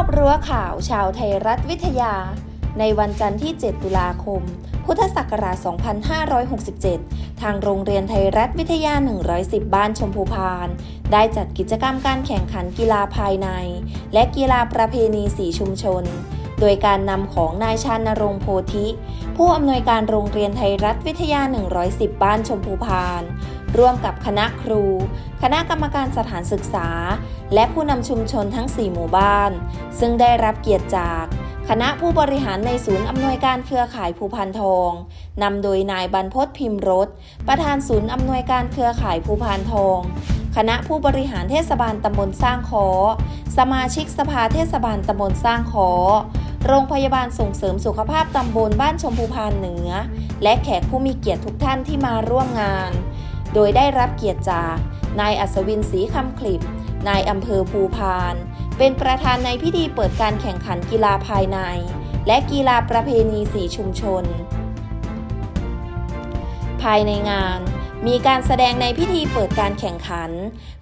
อบรั้วข่าวชาวไทยรัฐวิทยา ในวันจันทร์ที่ 7 ตุลาคม พุทธศักราช 2567 ทางโรงเรียนไทยรัฐวิทยา 110 บ้านชมพูพาน ได้จัดกิจกรรมการแข่งขันกีฬาภายใน และกีฬาประเพณีสีชุมชน โดยการนำของนายชานรงโพธิ ผู้อำนวยการโรงเรียนไทยรัฐวิทยา 110 บ้านชมพูพาน ร่วมกับคณะครู คณะกรรมการสถานศึกษา และผู้นำชุมชนทั้ง 4 หมู่บ้าน ซึ่งได้รับเกียรติจากคณะผู้บริหารในศูนย์อำนวยการเครือข่ายภูพันทอง นำโดยนายบรรพตพิมพ์รสประธานศูนย์อำนวยการเครือข่ายภูพานทอง คณะผู้บริหารเทศบาลตำบลสร้างคอ สมาชิกสภาเทศบาลตำบลสร้างคอ โรงพยาบาลส่งเสริมสุขภาพตำบลบ้านชมพูพานเหนือ และแขกผู้มีเกียรติทุกท่านที่มาร่วมงาน โดยได้รับเกียรติจาก นายอัศวินศรีคำคลิปนายอำเภอภูพาน เป็นประธานในพิธีเปิดการแข่งขันกีฬาภายใน และกีฬาประเพณีสีชุมชน ภายในงานมีการแสดงในพิธีเปิดการแข่งขัน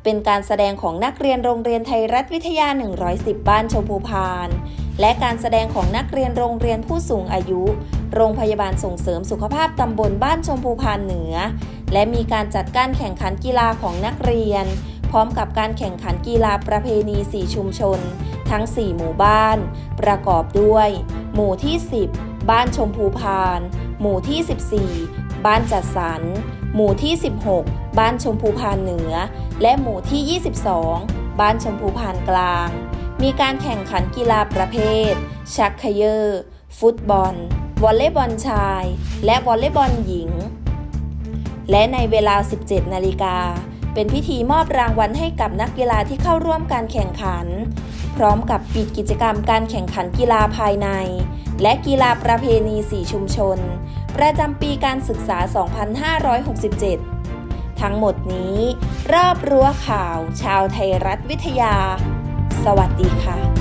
เป็นการแสดงของนักเรียนโรงเรียนไทยรัฐวิทยา 110 บ้านชมพูพาน และการแสดงของนักเรียนโรงเรียนผู้สูงอายุ โรงพยาบาลส่งเสริมสุขภาพตำบลบ้านชมพูพานเหนือ และมีการจัดการแข่งขันกีฬาของนักเรียน พร้อมกับการแข่งขันกีฬาประเพณีสีชุมชน ทั้ง 4 หมู่บ้าน ประกอบด้วย หมู่ที่ 10 บ้านชมพูพาน หมู่ที่ 14 บ้านจัดสรร หมู่ที่ 16 บ้านชมพูพานเหนือ และหมู่ที่ 22 บ้านชมพูพานกลาง มีการแข่งขันกีฬาประเภท ชักเขยอร์ฟุตบอล วอลเลย์บอลชาย และวอลเลย์บอลหญิง และในเวลา 17 นาฬิกา เป็นพิธีมอบรางวัลให้กับนักกีฬาที่เข้าร่วมการแข่งขัน พร้อมกับปิดกิจกรรมการแข่งขันกีฬาภายใน และกีฬาประเพณีสี่ชุมชน ประจำปีการศึกษา 2567 ทั้งหมดนี้ รอบรั้วข่าว ชาวไทยรัฐวิทยา สวัสดีค่ะ